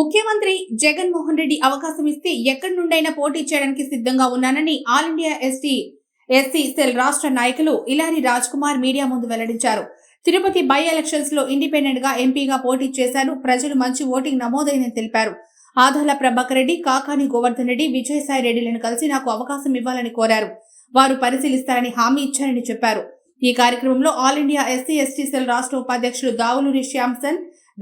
ముఖ్యమంత్రి జగన్మోహన్ రెడ్డి అవకాశం ఇస్తే ఎక్కడి నుండైనా పోటీ చేయడానికి సిద్ధంగా ఉన్నానని all India ST SC cell రాష్ట్ర నాయకులు ఇలారి రాజ్ కుమార్ మీడియా ముందు వెల్లడించారు. తిరుపతి బై ఎలక్షన్స్లో ఇండిపెండెంట్గా ఎంపీగా పోటీ చేశాను ప్రజలు మంచి ఓటింగ్ నమోదైందని తెలిపారు. ఆదాల ప్రభాకర్ రెడ్డి కాకాని గోవర్ధన్ రెడ్డి విజయసాయి రెడ్డిలను కలిసి నాకు అవకాశం ఇవ్వాలని కోరారు. వారు పరిశీలిస్తారని హామీ ఇచ్చారని చెప్పారు. ఈ కార్యక్రమంలో all India SC ST cell రాష్ట్ర ఉపాధ్యక్షులు దావులూరి శ్యాంసన్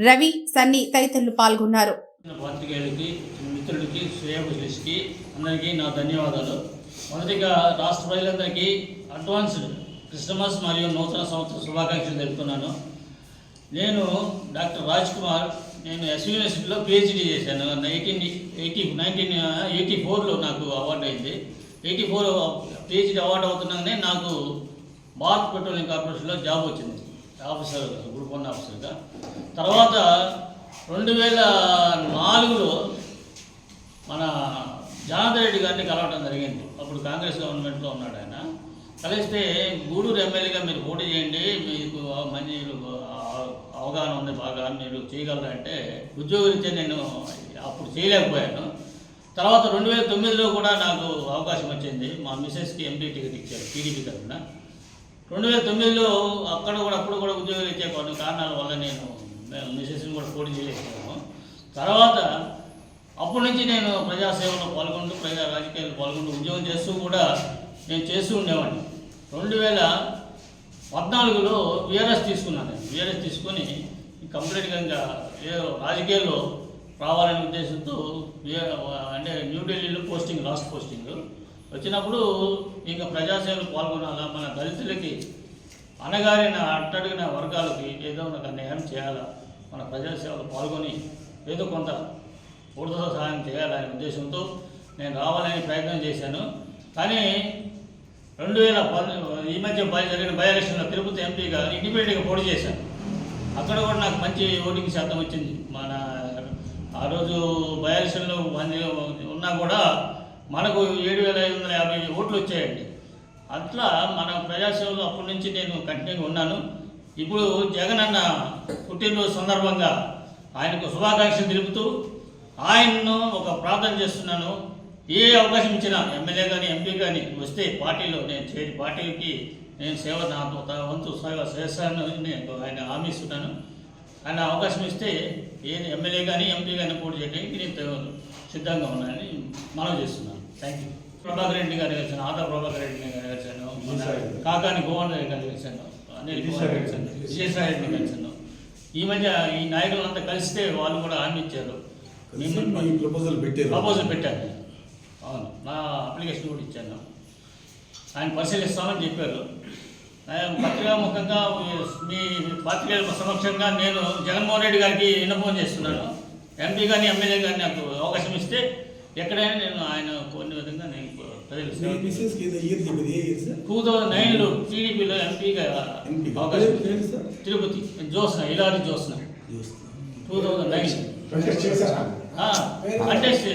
రవి సన్నీ తదితరులు పాల్గొన్నారు. పాత్రికేయులకి మిత్రులకి శ్రేయభిలాషికి అందరికీ నా ధన్యవాదాలు. మొదటిగా రాష్ట్ర ప్రజలందరికీ అడ్వాన్స్డ్ క్రిస్టమస్ మరియు నూతన సంవత్సర శుభాకాంక్షలు తెలుపుతున్నాను. నేను డాక్టర్ రాజ్ కుమార్ నేను ఎస్ యూనివర్సిటీలో చేశాను. ఎయిటీన్ ఎయిటీ నైన్టీన్ ఎయిటీ ఫోర్లో నాకు అవార్డు అయింది. ఎయిటీ ఫోర్ పిహెచ్డి అవార్డు అవుతున్నానే నాకు భారత్ పెట్రోలియం కార్పొరేషన్లో జాబ్ వచ్చింది. ఆఫీసర్ గ్రూప్ వన్ ఆఫీసర్గా. తర్వాత రెండు వేల నాలుగులో మన జనార్దన్ రెడ్డి గారిని కలవటం జరిగింది. అప్పుడు కాంగ్రెస్ గవర్నమెంట్లో ఉన్నాడు ఆయన. కలిస్తే గూడూరు ఎమ్మెల్యేగా మీరు పోటీ చేయండి మీకు మంచి అవగాహన ఉంది బాగా మీరు చేయగలరా అంటే ఉద్యోగరీత్యా నేను అప్పుడు చేయలేకపోయాను. తర్వాత రెండు వేల తొమ్మిదిలో కూడా నాకు అవకాశం వచ్చింది. మా మిసెస్కి ఎంపీ టికెట్ ఇచ్చారు టీడీపీ తరఫున. రెండు వేల తొమ్మిదిలో అక్కడ కూడా అప్పుడు కూడా ఉద్యోగ ఇచ్చే కొన్ని కారణాల వల్ల నేను మిసెస్ని కూడా పోటీ చేయలేకపోయాము తర్వాత అప్పటి నుంచి నేను ప్రజాసేవలో పాల్గొంటూ ప్రజా రాజకీయాల్లో పాల్గొంటూ ఉద్యోగం చేస్తూ కూడా నేను చేస్తూ ఉండేవాడిని. రెండు వేల పద్నాలుగులో విఆర్ఎస్ తీసుకున్నాను విఆర్ఎస్ తీసుకొని కంప్లీట్గా ఇంకా రాజకీయాల్లో రావాలనే ఉద్దేశంతో అంటే న్యూఢిల్లీలో పోస్టింగ్ లాస్ట్ పోస్టింగ్. వచ్చినప్పుడు ఇంకా ప్రజాసేవలు పాల్గొనాలా మన దళితులకి అనగారిన అట్టడిగిన వర్గాలకి ఏదో ఒక న్యాయం చేయాలా మన ప్రజాసేవలు పాల్గొని ఏదో కొంత పూర్తితో సహాయం చేయాలనే ఉద్దేశంతో నేను రావాలని ప్రయత్నం చేశాను. కానీ రెండు వేల పది ఈ మధ్య బయ- జరిగిన బై ఎలక్షన్లో తిరుపతి ఎంపీగా ఇండిపెండెంట్గా పోటీ చేశాను అక్కడ కూడా నాకు మంచి ఓటింగ్ శాతం వచ్చింది. మన ఆ రోజు బై ఎలక్షన్లో ఉన్నా కూడా మనకు ఏడు వేల ఐదు వందల యాభై ఓట్లు వచ్చాయండి. అట్లా మన ప్రజాసేవలో అప్పటి నుంచి నేను కంటిన్యూగా ఉన్నాను. ఇప్పుడు జగన్ అన్న పుట్టినరోజు సందర్భంగా ఆయనకు శుభాకాంక్షలు తెలుపుతూ ఆయన్ను ఒక ప్రార్థన చేస్తున్నాను. ఏ అవకాశం ఇచ్చినా ఎమ్మెల్యే కానీ ఎంపీ కానీ వస్తే పార్టీలో నేను చేరి పార్టీకి నేను సేవ నా వంతు సేవ చేస్తాను నేను ఆయన హామీ ఇస్తున్నాను. ఆయన అవకాశం ఇస్తే ఏది ఎమ్మెల్యే కానీ ఎంపీ కానీ పోటీ చేయడానికి నేను సిద్ధంగా ఉన్నానని మనం చేస్తున్నాను. థ్యాంక్ యూ ప్రభాకర్ రెడ్డి గారిని కలిసాను ఆదా ప్రభాకర్ రెడ్డి గారిని కలిసాను కాకాని రెడ్డి గారిని కలిసాను అనిల్ కుమార్ కలిసాను విజయసాయి రెడ్డిని కలిసాను ఈ మధ్య ఈ నాయకులంతా కలిస్తే వాళ్ళు కూడా హామీ ఇచ్చారు. ప్రపోజల్ పెట్టారు. ప్రపోజల్ పెట్టాను. అవును. నా అప్లికేషన్ కూడా ఇచ్చాను. ఆయన పరిశీలిస్తామని చెప్పారు. ఆయన పత్రికా ముఖంగా మీ పత్రికల సమక్షంగా నేను జగన్మోహన్ రెడ్డి గారికి విన్నపం చేస్తున్నాను. ఎంపీ కానీ ఎమ్మెల్యే కానీ నాకు అవకాశం ఎక్కడైనా నేను ఆయన కొన్ని విధంగా నేను టూ థౌజండ్ నైన్లో టీడీపీలో ఎంపీగా Tirupati. Jyotsna Ilari Jyotsna two thousand nine. Contest